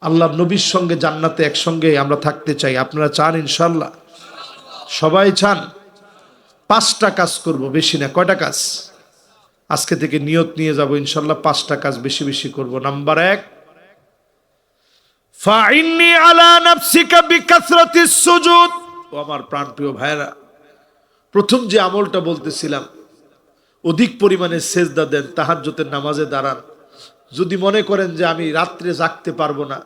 আল্লাহ নবীর সঙ্গে জান্নাতে একসঙ্গে আমরা থাকতে চাই। আপনারা চান ইনশাল্লাহ সবাই চান? পাঁচটা কাজ করব, বেশি না। কয়টা কাজ? আজকে থেকে নিয়ত নিয়ে যাব ইনশাল্লাহ পাঁচটা কাজ বেশি বেশি করব। নাম্বার এক, ফাইন্নি আলা নাফসিকা আমার প্রাণপ্রিয় ভাইরা প্রথম যে আমলটা বলতেছিলাম, অধিক পরিমাণে সেজদা দেন তাহাজ্জতের নামাজে দাঁড়ান। যদি মনে করেন যে আমি রাত্রে জাগতে পারব না,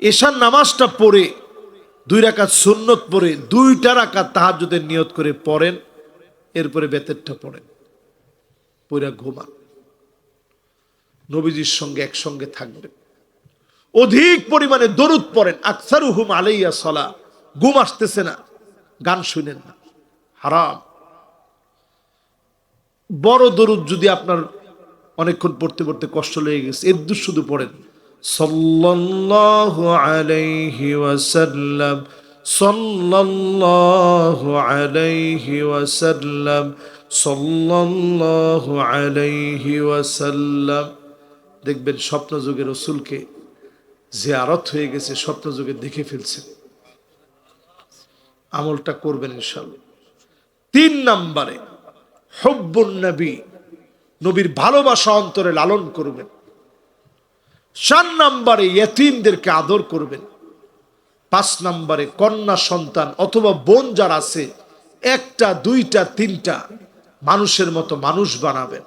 এশার নামাজটা পড়ে, দুই রাকাত সুন্নত পড়ে, দুইটা রাকাত তাহাজ্জুদের নিয়ত করে পড়েন, এরপরে বেতেরটা পড়েন, পইরা ঘুমান। নবীজির সঙ্গে একসঙ্গে থাকবেন। অধিক পরিমাণে দরুদ পড়েন। আকসার হুম আলাইয়া সলা। ঘুম আসতেছে না, গান শুনেন না। হারাম। বড় দরুদ যদি আপনার অনেকক্ষণ পড়তে পড়তে কষ্ট লেগে গেছে। এর শুধু পড়েন। সাল্লাল্লাহু আলাইহি ওয়াসাল্লাম, সাল্লাল্লাহু আলাইহি ওয়াসাল্লাম, সাল্লাল্লাহু আলাইহি ওয়াসাল্লাম। দেখবেন স্বপ্ন যুগে রসুলকে যে আরত হয়ে গেছে স্বপ্ন যুগে দেখে ফেলছেন। আমলটা করবেন ইনশাল্লাহ তিন নম্বরে, হব্বুন নবী নবীর ভালোবাসা অন্তরে লালন করবেন। চার নাম্বারে ইয়তিমদেরকে আদর করবেন। পাঁচ নাম্বারে কন্যা সন্তান অথবা বোন যার আছে, একটা, দুইটা, তিনটা মানুষের মতো মানুষ বানাবেন।